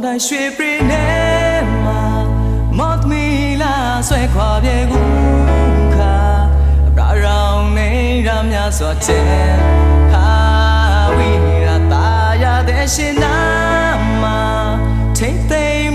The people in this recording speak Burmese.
ကိုယ်တော်တိုင်းရွှေပြည်နဲ့မှာမောတ်မီလာဆွဲခွာပြေကူခါအပရာရောင်နေရမြစွာချင်ဟာဝိရတာရတဲ့ရှင်နာမှာထိမ့်သိမ်း